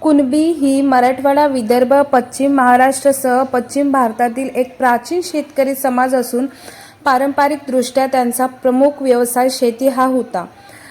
कुणबी ही मराठवाडा विदर्भ पश्चिम महाराष्ट्रासह पश्चिम भारतातील एक प्राचीन शेतकरी समाज असून पारंपरिकदृष्ट्या त्यांचा प्रमुख व्यवसाय शेती हा होता.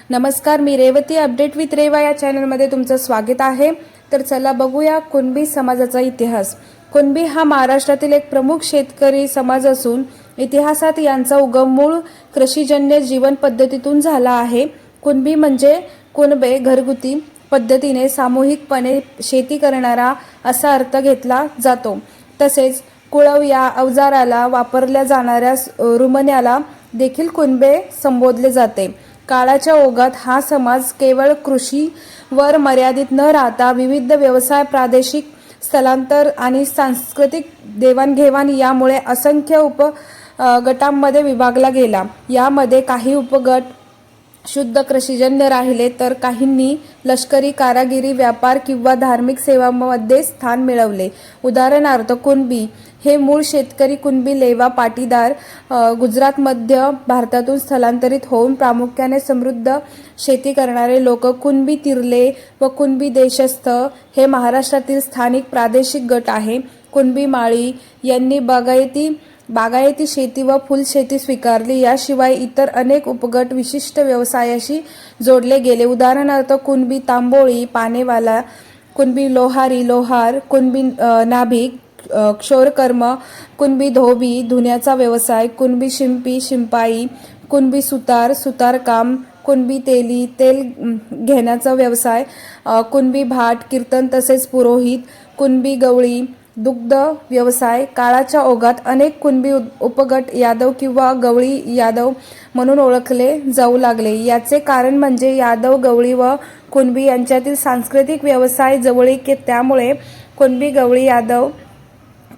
नमस्कार मी रेवती अपडेट विथ रेवा या चॅनलमध्ये तुमचं स्वागत आहे. तर चला बघूया कुणबी समाजाचा इतिहास. कुणबी हा महाराष्ट्रातील एक प्रमुख शेतकरी समाज असून इतिहासात यांचा उगम मूळ कृषीजन्य जीवन पद्धतीतून झाला आहे. कुणबी म्हणजे कुणबे घरगुती पद्धतीने सामूहिकपणे शेती करणारा असा अर्थ घेतला जातो. तसेच कुळव या अवजाराला वापरल्या जाणाऱ्या रुमण्याला देखील कुणबे संबोधले जाते. काळाच्या ओघात हा समाज केवळ कृषीवर मर्यादित न राहता विविध व्यवसाय प्रादेशिक स्थलांतर आणि सांस्कृतिक देवाणघेवाण यामुळे असंख्य उप गटांमध्ये विभागला गेला. यामध्ये काही उपगट शुद्ध कृषीजन्य राहिले तर काहींनी लष्करी कारागिरी व्यापार किंवा धार्मिक सेवांमध्ये स्थान मिळवले. उदाहरणार्थ कुणबी हे मूळ शेतकरी कुणबी लेवा पाटीदार गुजरात मध्य भारतातून स्थलांतरित होऊन प्रामुख्याने समृद्ध शेती करणारे लोक कुणबी तिरले व कुणबी देशस्थ हे महाराष्ट्रातील स्थानिक प्रादेशिक गट आहे. कुणबी माळी यांनी बागायती बागायती शेती व फुलशेती स्वीकारली. याशिवाय इतर अनेक उपगट विशिष्ट व्यवसायाशी जोडले गेले. उदाहरणार्थ कुणबी तांबोळी पानेवाला कुणबी लोहारी लोहार कुणबी नाभिक क्षोरकर्म कुणबी धोबी धुण्याचा व्यवसाय कुणबी शिंपी शिंपाई कुणबी सुतार सुतारकाम कुणबी तेली तेल घेण्याचा व्यवसाय कुणबी भाट कीर्तन तसेच पुरोहित कुणबी गवळी दुग्ध व्यवसाय काळाच्या ओघात अनेक कुणबी उपगट यादव किंवा गवळी यादव म्हणून ओळखले जाऊ लागले. याचे कारण म्हणजे यादव गवळी व कुणबी यांच्यातील सांस्कृतिक व्यवसाय जवळीक त्यामुळे कुणबी गवळी यादव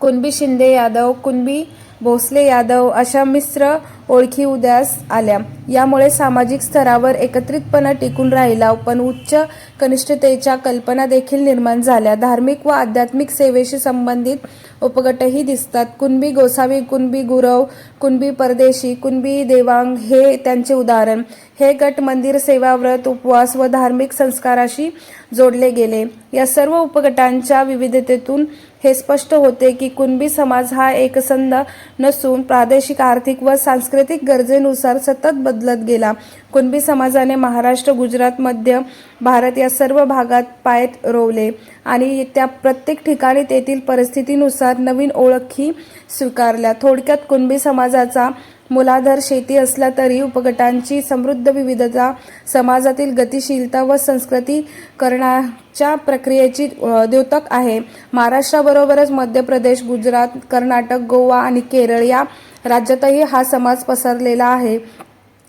कुणबी शिंदे यादव कुणबी भोसले यादव अशा मिश्र ओळखी उदयास आल्या. यामुळे सामाजिक स्तरावर एकत्रितपणा टिकून राहिला पण उच्च कनिष्ठतेच्या कल्पना देखील निर्माण झाल्या. धार्मिक व आध्यात्मिक सेवेशी संबंधित उपगटही दिसतात. कुणबी गोसावी कुणबी गुरव कुणबी परदेशी कुणबी देवांग हे त्यांचे उदाहरण. हे गट मंदिर सेवा व्रत उपवास व धार्मिक संस्काराशी जोडले गेले. या सर्व उपगटांच्या विविधतेतून हे स्पष्ट होते की कुणबी समाज हा एकसंध नसून प्रादेशिक आर्थिक व सांस्कृतिक गरजेनुसार सतत बदलत गेला. कुणबी समाजाने महाराष्ट्र गुजरात मध्य भारत या सर्व भागात पाय रोवले आणि त्या प्रत्येक ठिकाणी तेथील परिस्थितीनुसार नवीन ओळखी स्वीकारल्या. थोडक्यात कुणबी समाजाचा मुलाधार शेती असला तरी उपगटांची समृद्ध विविधता समाजातील गतिशीलता व संस्कृती करण्याच्या प्रक्रियेची द्योतक आहे. महाराष्ट्राबरोबरच मध्य प्रदेश गुजरात कर्नाटक गोवा आणि केरळ या राज्यातही हा समाज पसरलेला आहे.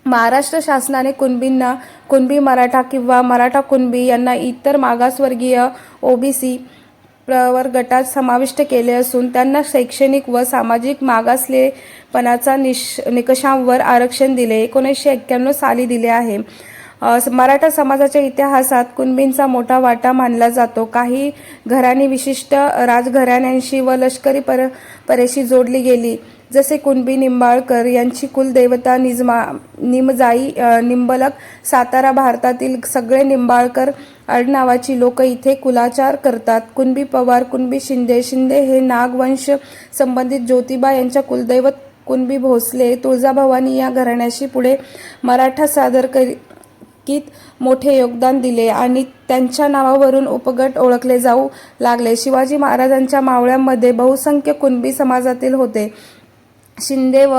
महाराष्ट्र शासनाने कुणबींना कुणबी मराठा किंवा मराठा कुणबी यांना इतर मागासवर्गीय ओबीसी प्रवर गटात समाविष्ट केले असून त्यांना शैक्षणिक व सामाजिक मागासलेपणाचा निश निकषांवर आरक्षण दिले. एकोणीसशे एक्क्याण्णव साली दिले आहे. मराठा समाजाच्या इतिहासात कुणबींचा मोठा वाटा मानला जातो. काही घराणी विशिष्ट राजघराण्यांशी व लष्करी पर परेशी जोडली गेली. जसे कुणबी निंबाळकर यांची कुलदेवता निजमा निमजाई निंबलक सातारा भारतातील सगळे निंबाळकर आडनावाची लोक इथे कुलाचार करतात. कुणबी पवार कुणबी शिंदे शिंदे हे नागवंश संबंधित ज्योतिबा यांच्या कुलदैवत कुणबी भोसले तुळजाभवानी या घराण्याशी पुढे मराठा सादर करी कीत मोठे योगदान दिले आणि त्यांच्या नावावरून उपगट ओळखले जाऊ लागले. शिवाजी महाराजांच्या मावळ्यांमध्ये बहुसंख्य कुणबी समाजातील होते. शिंदे व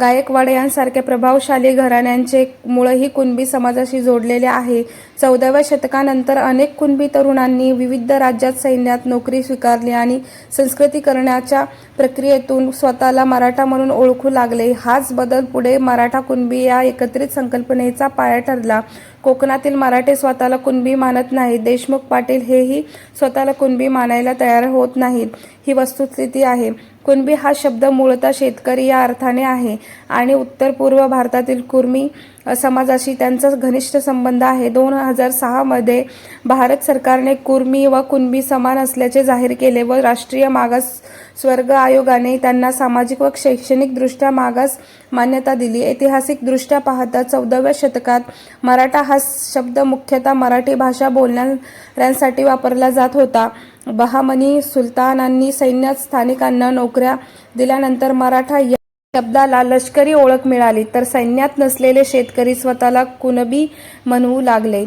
गायकवाड यांसारख्या प्रभावशाली घराण्यांचे मूळही कुणबी समाजाशी जोडलेले आहे. चौदाव्या शतकानंतर अनेक कुणबी तरुणांनी विविध राज्यात सैन्यात नोकरी स्वीकारली आणि संस्कृतीकरणाच्या प्रक्रियेतून स्वतःला मराठा म्हणून ओळखू लागले. हाच बदल पुढे मराठा कुणबी या एकत्रित संकल्पनेचा पाया ठरला. कोकणातील मराठे स्वतःला कुणबी मानत नाहीत. देशमुख पाटील हेही स्वतःला कुणबी मानायला तयार होत नाहीत. ही वस्तुस्थिती आहे. कुणबी हा शब्द मूळतः शेतकरी या अर्थाने आहे. आणि उत्तर पूर्व भारतातील कुर्मी समाजाशी त्यांचा घनिष्ठ संबंध आहे. दोन हजार सहामध्ये भारत सरकारने कुर्मी व कुणबी समान असल्याचे जाहीर केले व राष्ट्रीय मागास स्वर्ग आयोगाने त्यांना सामाजिक व शैक्षणिकदृष्ट्या मागास मान्यता दिली. ऐतिहासिकदृष्ट्या पाहता चौदाव्या शतकात मराठा हा शब्द मुख्यतः मराठी भाषा बोलणाऱ्यांसाठी वापरला जात होता. बहामनी सुलतानांनी सैन्यात स्थानिकांना नोकऱ्या दिल्यानंतर मराठा या शब्दाला लष्करी ओळख मिळाली तर सैन्यात नसलेले शेतकरी स्वतःला कुणबी म्हणवू लागले.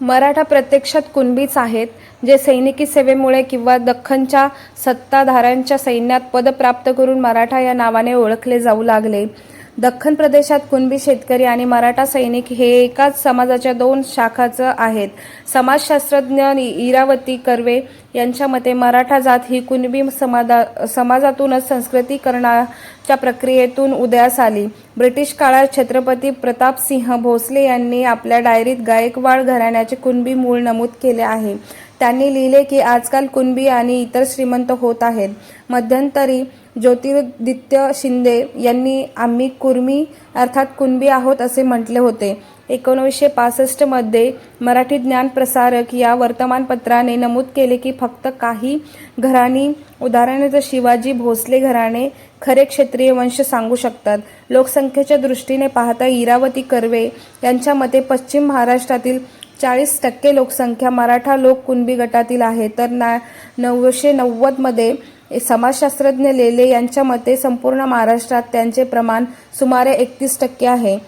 मराठा प्रत्यक्षात कुणबीच आहेत जे सैनिकी सेवेमुळे किंवा दख्खनच्या सत्ताधाऱ्यांच्या सैन्यात पद प्राप्त करून मराठा या नावाने ओळखले जाऊ लागले. दख्खन प्रदेशात कुणबी शेतकरी आणि मराठा सैनिक हे एकाच समाजाच्या दोन शाखाचं आहेत. समाजशास्त्रज्ञ इरावती कर्वे यांच्या मते मराठा जात ही कुणबी समाजा समाजातूनच संस्कृतीकरणाच्या प्रक्रियेतून उदयास आली. ब्रिटिश काळात छत्रपती प्रतापसिंह भोसले यांनी आपल्या डायरीत गायकवाड घराण्याचे कुणबी मूळ नमूद केले आहे. त्यांनी लिहिले की आजकाल कुणबी आणि इतर श्रीमंत होत आहेत. मध्यंतरी ज्योतिरादित्य शिंदे यांनी आम्ही कुर्मी अर्थात कुणबी आहोत असे म्हटले होते. एकोणीसशे पासष्टमध्ये मराठी ज्ञान प्रसारक या वर्तमानपत्राने नमूद केले की फक्त काही घराणी उदाहरणार्थ शिवाजी भोसले घराणे खरे क्षेत्रीय वंश सांगू शकतात. लोकसंख्येच्या दृष्टीने पाहता इरावती कर्वे यांच्या मते पश्चिम महाराष्ट्रातील चाळीस टक्के लोकसंख्या मराठा लोक कुणबी गटातील आहे. तर ना नऊशे नव्वदमध्ये समाजशास्त्रज्ञ लेले यांच्या मते संपूर्ण महाराष्ट्रात त्यांचे प्रमाण सुमारे एकतीस टक्के आहे.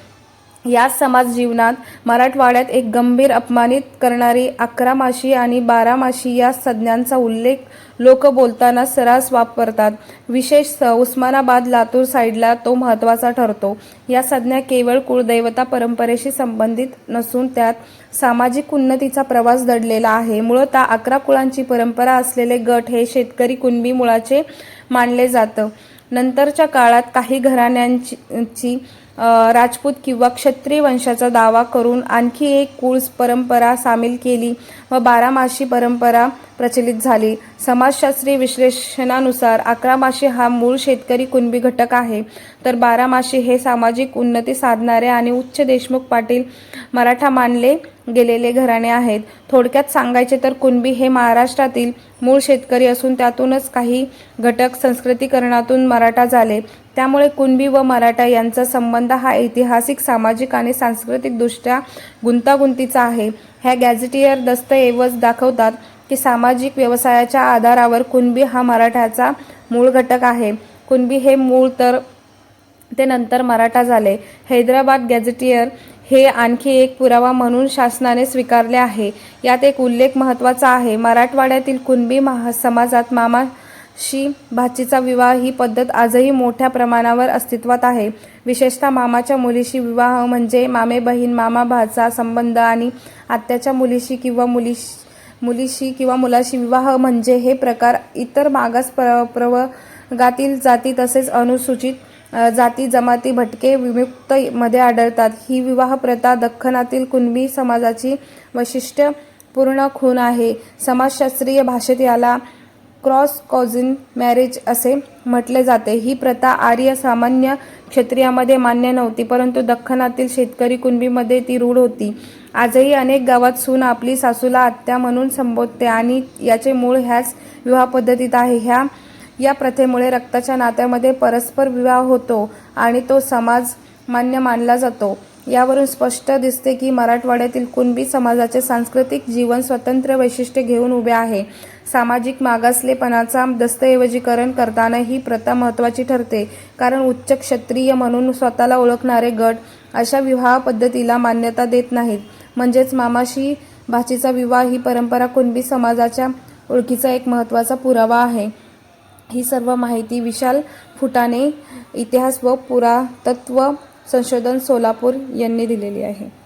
या समाज जीवनात मराठवाड्यात एक गंभीर अपमानित करणारी अकरा माशी आणि बारा माशी या संज्ञांचा उल्लेख लोक बोलताना सरास वापरतात. विशेषतः उस्मानाबाद लातूर साईडला तो महत्त्वाचा ठरतो. या संज्ञा केवळ कुळदैवता परंपरेशी संबंधित नसून त्यात सामाजिक उन्नतीचा प्रवास दडलेला आहे. मूळतः अकरा कुळांची परंपरा असलेले गट हे शेतकरी कुणबी मुळाचे मानले जातं. नंतरच्या काळात काही घराण्यांची राजपूत किंवा क्षत्रिय वंशाचा दावा करून आणखी एक कुळस परंपरा सामील केली व बारामाशी परंपरा प्रचलित झाली. समाजशास्त्रीय विश्लेषणानुसार अकरामाशी हा मूळ शेतकरी कुणबी घटक आहे. तर बारामाशी हे सामाजिक उन्नती साधणारे आणि उच्च देशमुख पाटील मराठा मानले गेलेले घराणे आहेत. थोडक्यात सांगायचे तर कुणबी हे महाराष्ट्रातील मूळ शेतकरी असून त्यातूनच काही घटक संस्कृतीकरणातून मराठा झाले. त्यामुळे कुणबी व मराठा यांचा संबंध हा ऐतिहासिक सामाजिक आणि सांस्कृतिकदृष्ट्या गुंतागुंतीचा आहे. ह्या गॅझेटियर दस्तऐवज दाखवतात की सामाजिक व्यवसायाच्या आधारावर कुणबी हा मराठ्याचा मूळ घटक आहे. कुणबी हे मूळ तर ते नंतर मराठा झाले. हैदराबाद गॅझेटियर हे आणखी एक पुरावा म्हणून शासनाने स्वीकारले आहे. यात एक उल्लेख महत्त्वाचा आहे. मराठवाड्यातील कुणबी महा समाजात मामाशी भाचीचा विवाह ही पद्धत आजही मोठ्या प्रमाणावर अस्तित्वात आहे. विशेषतः मामाच्या मुलीशी विवाह म्हणजे मामे बहीण मामा भाचा संबंध आणि आत्याच्या मुलीशी किंवा मुलीशी मुलीशी किंवा मुलाशी विवाह म्हणजे हे प्रकार इतर मागास प्र प्रवर्गातील जाती तसेच अनुसूचित जाती जमाती भटके विमुक्त मध्ये आढळतात. ही विवाह प्रथा दख्खनातील कुणबी समाजाची वैशिष्ट्यपूर्ण खूण आहे. समाजशास्त्रीय भाषेत याला क्रॉस कॉझिन मॅरेज असे म्हटले जाते. ही प्रथा आर्य सामान्य क्षत्रियामध्ये मान्य नव्हती परंतु दख्खनातील शेतकरी कुणबीमध्ये ती रूढ होती. आजही अनेक गावात सून आपली सासूला आत्या म्हणून संबोधते आणि याचे मूळ ह्याच विवाह पद्धतीत आहे. ह्या या प्रथेमुळे रक्ताच्या नात्यामध्ये परस्पर विवाह होतो आणि तो समाज मान्य मानला जातो. यावरून स्पष्ट दिसते की मराठवाड्यातील कुणबी समाजाचे सांस्कृतिक जीवन स्वतंत्र वैशिष्ट्य घेऊन उभे आहे. सामाजिक मागासलेपणाचा दस्तऐवजीकरण करताना ही प्रथा महत्त्वाची ठरते कारण उच्च क्षत्रिय म्हणून स्वतःला ओळखणारे गट अशा विवाह पद्धतीला मान्यता देत नाहीत. म्हणजेच मामाशी भाचीचा विवाह ही परंपरा कुणबी समाजाच्या ओळखीचा एक महत्त्वाचा पुरावा आहे. ही सर्व माहिती विशाल फुटाणे इतिहास व पुरातत्व संशोधन सोलापूर यांनी दिलेली आहे.